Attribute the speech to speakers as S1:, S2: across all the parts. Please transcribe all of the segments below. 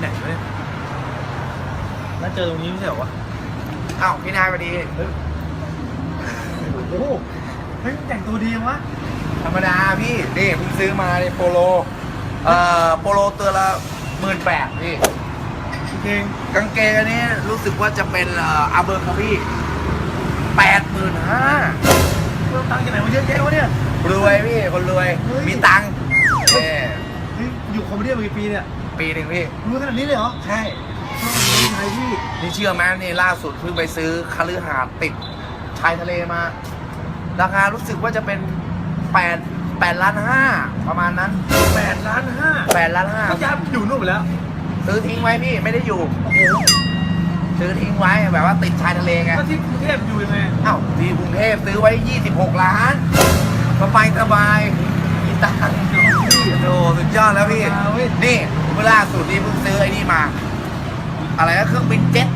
S1: ไหนวะเนี่ยแล้วเจอตรงนี้ไม่ใช่เหรอวะ
S2: อ้าวพี่นายสวัสดี
S1: โอ้โหเฮ้ยแต่งตัวดีจังวะ
S2: ธรรมดาพี่นี่เพิ่งซื้อมาในโปโลเอ่อโปโลตัวละหมื่นแปดพี่
S1: จริง
S2: กางเกงอันนี้รู้สึกว่าจะเป็นเอ่ออาเบอร์คาพี่แปดหมื่นห้า
S1: เพิ่มตังค์จากไหนมาเยอะแยะวะเนี่ย
S2: รวยพี่คนรวย
S1: เฮ้ย
S2: มีตังค์เอ่
S1: เฮ้ยอยู่คอมเมดี้มากี่ปีเนี่ย
S2: ปีหนึ่งพี่
S1: รวยขนาดนี้เลยเหรอ
S2: ใช่
S1: ชอบเลยไทยพี่
S2: นี่เชื่อไหมนี่ล่าสุดเพิ่งไปซื้อคฤหาสน์ติดชายทะเลมา ราคารู้สึกว่าจะเป็นแปดแปดล้านห้าประมาณนั้น
S1: แปดล้านห้า
S2: แปดล้านห้า
S1: พี่ย้ายอยู่นู่นไปแล้ว
S2: ซื้อทิ้งไว้พี่ไม่ได้อยู่
S1: โอ้โห
S2: ซื้อทิ้งไว้แบบว่าติดชายทะเลไง
S1: แล้วที่กรุงเทพอยู่ยังไง
S2: อ้าวที่กรุงเทพซื้อไว้ 26 ล้านสบายสบายมีตังค์โอ้สุดยอดแล้วพี่
S1: เอาเว้ย
S2: นี่ เมื่อล่าสุดนี่เพิ่งซื้อไอ้นี่มา อะไรนะเครื่องบินเจ็ต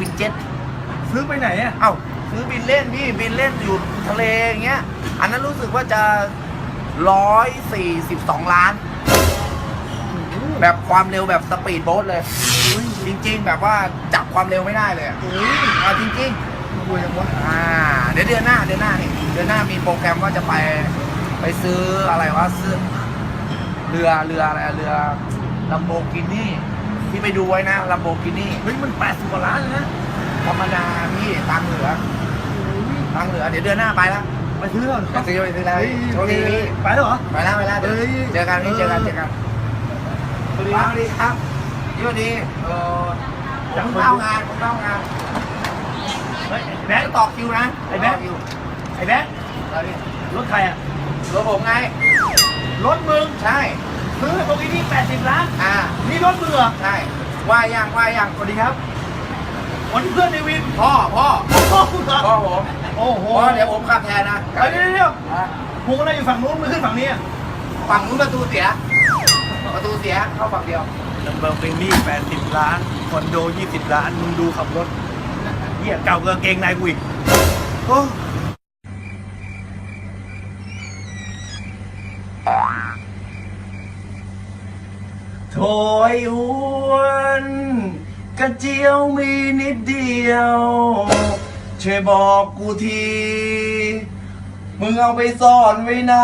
S2: บินเจ็ต
S1: ซื้อไปไหนอะ
S2: เอ้าซื้อบินเล่นพี่บินเล่นอยู่ทะเลอย่างเงี้ย อันนั้นรู้สึกว่าจะร้อยสี่สิบสองล้าน แบบความเร็วแบบสปีดโบ๊ทเลย จริง ๆ แบบว่าจับความเร็วไม่ได้เลยอะ
S1: โอ้ย
S2: เอาจริง
S1: รวยจังวะ
S2: ๆอ่าเดี๋ยวเดือนหน้าเดือนหน้านี่เดือนหน้ามีโปรแกรมว่าจะไปไปซื้ออะไรวะซื้อเรือเรืออะไรอะเรือ ลัมโบกินี่ที่ไปดูไว้นะลัมโบกินี่
S1: เฮ้ยมันแปดสิบกว่าล้านเลยนะ
S2: ธรรมดาพี่ตังค์เหลือตังค์เหลือเดี๋ยวเดือนหน้าไปแล้ว
S1: ไปซื้อก่อน
S2: ไปซื้อไปซื้อแล้ว
S1: เฮ้ย
S2: โชคดีพี่
S1: ไปแล้วเหรอ
S2: ไปแล้วไปแล้วเดี๋ยว
S1: เฮ้ย
S2: เจอกันพี่เจอกันเจอกัน
S1: สวัสดี
S2: ส
S1: ครับ
S2: วัสดีครับยี่วันดีเออ
S1: จัง
S2: ผมเข้างานผมเข้างาน
S1: เฮ้ยไอ้แบ
S2: แม่
S1: งค์
S2: ต่อคิวนะ
S1: ไอ้แบ๊ก
S2: ต่คิว
S1: ไอ้แบงค์
S2: แล้วดิ
S1: รถใครอะ
S2: รถผมไง
S1: รถมึง
S2: ใช่
S1: ซื้อตรงนี้แปดสิบล้าน
S2: อ่า
S1: นี่รถมึงเหรอ
S2: ใช่ว่ายังว่ายัง
S1: สวัสดีครับวันนี้เพื่อนในวิน
S2: พ่อพ่อ
S1: พ่อคุณเหรอ
S2: พ่อผม
S1: โอ้โห
S2: พ่อเดี๋ยวผมขับแทนนะ
S1: เดี๋ยวเดี๋ยวเดี๋ยว
S2: อะ
S1: พวงอะไรอยู่ฝั่งนู้นมือขึ้นฝั่งนี้อะ
S2: ฝั่งนู้นประตูเสีย ประตูเสียเข้าฝั่งเดียว
S1: ลัมเบอร์เบนี่แปดสิบล้าน คอนโดยี่สิบล้าน มึงดูขับรถเหี้ยเก่ากว่าเกงในกูอีกโอ้
S2: โถยอ้วนกระเจียวมีนิดเดียว ช่วยบอกกูที มึงเอาไปซ่อนไว้ไหน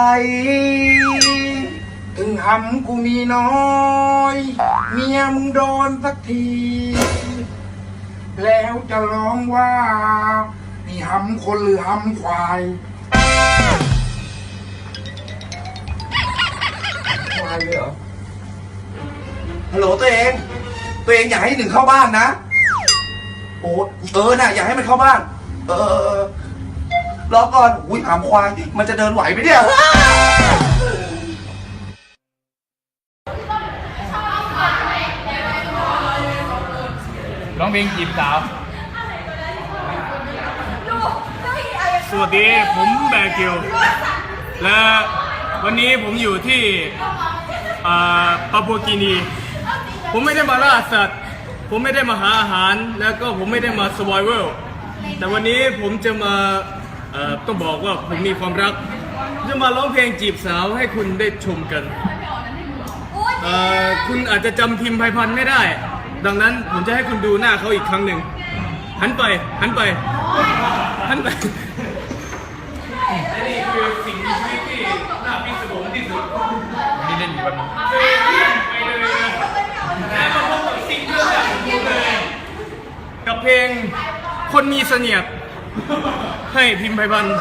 S2: ถึงหำกูมีน้อย เมียมึงโดนสักที แล้วจะร้องว่านี่หำคนหรือหำควายควายเลยเหรอ ฮัลโหลตัวเอง ตัวเองอยากให้หนึ่งเข้าบ้านนะ โอ้เออน่ะอยากให้มันเข้าบ้าน เออเรอก่อน อุ้ยหามควาย มันจะเดินไหวไหมเนี่ย
S3: ร้องเพลงจีบสาว สวัสดีผมแบร์กิลและวันนี้ผมอยู่ที่อ่าปาปัวกีนี ผมไม่ได้มาล่าสัตว์ ผมไม่ได้มาหาอาหาร แล้วก็ผมไม่ได้มาสวายเวลแต่วันนี้ผมจะมาเอ่อต้องบอกว่าผมมีความรัก จะมาร้องเพลงจีบสาวให้คุณได้ชมกันเอ่อคุณอาจจะจำพิมพ์ไพพันธ์ไม่ได้ ดังนั้นผมจะให้คุณดูหน้าเขาอีกครั้งหนึ่งหันไปหันไปหันไปนี่คือสิ่งมีชีวิตที่น่าพิศวงที่สุด
S2: นี่เล่นอยู่แบบ
S3: ไปเลยนะแล้วมาพบกับสิ่งที่อยากดูเลย กับ เพลง คนมีเสนียดให้พิมพ์ไพบันธ์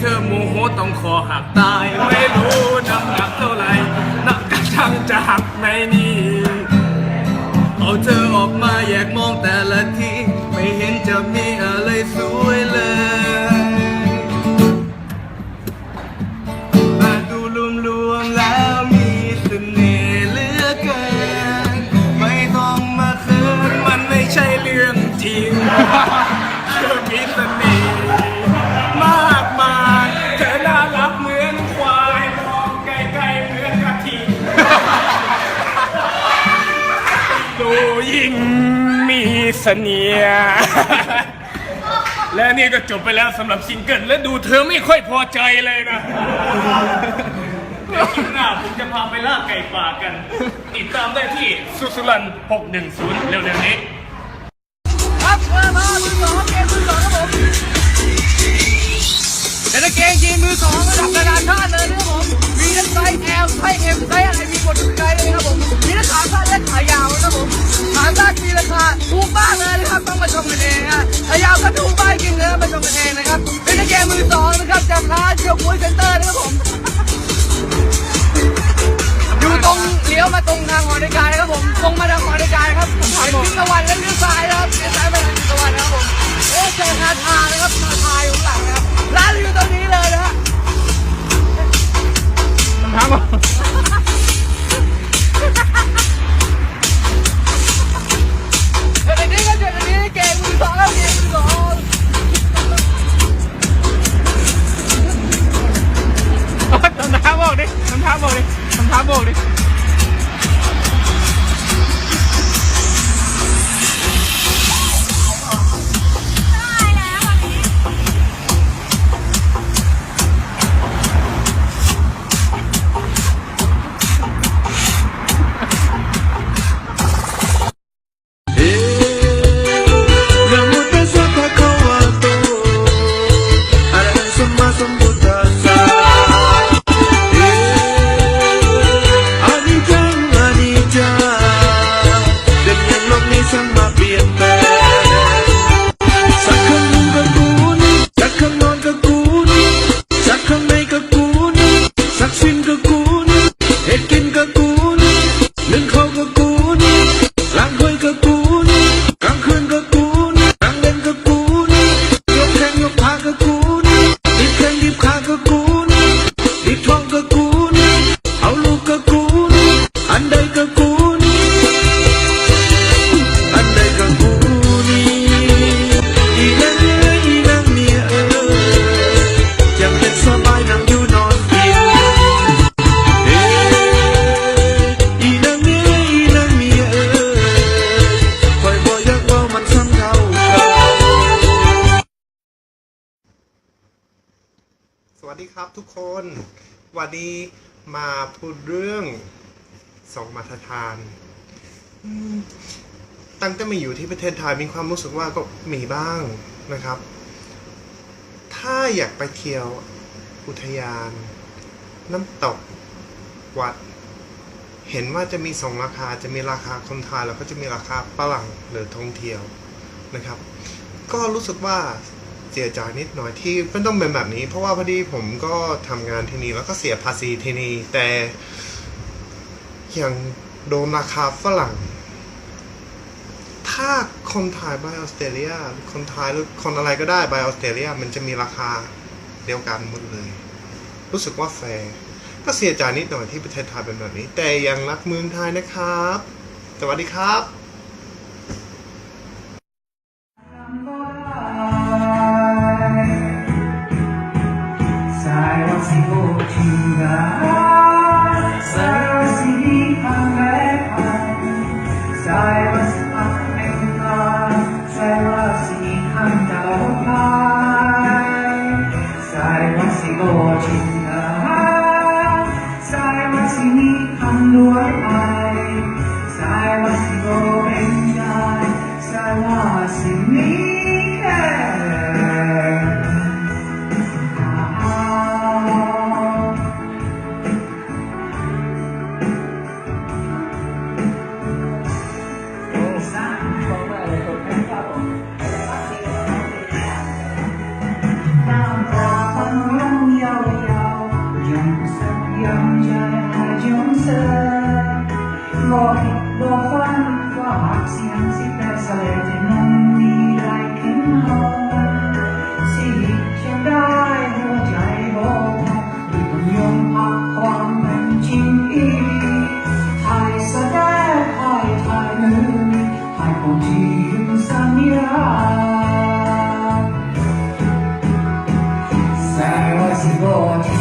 S3: เธอโมโหต้องคอหักตาย ไม่รู้น้ำหนักเท่าไหร่นักกระชังจะหักไหมนี่ เอาเธอออกมาแยกมองแต่ละที ไม่เห็นจะมีอะไรสวยเลย เสนียและนี่ก็จบไปแล้วสำหรับซิงเกิลและดูเธอไม่ค่อยพอใจเลยนะเดี๋ยวคลิปหน้าผมจะพาไปล่าไก่ป่ากัน ติดตามได้ที่สุสุรัน 610 เร็วๆนี้
S4: ครับเออมามือสองเกมมือสองครับผมเป็นกางเกงยีนมือสองระดับนานาชาติเลยนะครับผม มีทั้งไซส์ L ไซส์ M ไซส์อะไรมีหมดทุกไซส์เลยครับผม มีทั้งขาสั้นและขายาวนะครับผม ขาสั้นมีราคาถูกมาก ถา ครับทุกคนวันนี้มา
S5: พู
S6: ดเรื่องสองมาตรฐาน ตั้งแต่มาอยู่ที่ประเทศไทยมีความรู้สึกว่าก็มีบ้างนะครับ ถ้าอยากไปเที่ยวอุทยาน น้ำตกวัด เห็นว่าจะมีสองราคาจะมีราคาคนไทยแล้วก็จะมีราคาฝรั่งหรือท่องเที่ยวนะครับ ก็รู้สึกว่า เสียใจนิดหน่อยที่ไม่ต้องเป็นแบบนี้ เพราะว่าพอดีผมก็ทำงานที่นี่แล้วก็เสียภาษีที่นี่แต่อย่างโดนราคาฝรั่ง ถ้าคนไทยไปออสเตรเลียคนไทยหรือคนอะไรก็ได้ไปออสเตรเลียมันจะมีราคาเดียวกันหมดเลย รู้สึกว่าแฟร์ก็เสียใจนิดหน่อยที่ประเทศไทยเป็นแบบนี้ แต่ยังรักเมืองไทยนะครับ สวัสดีครับ
S7: ว่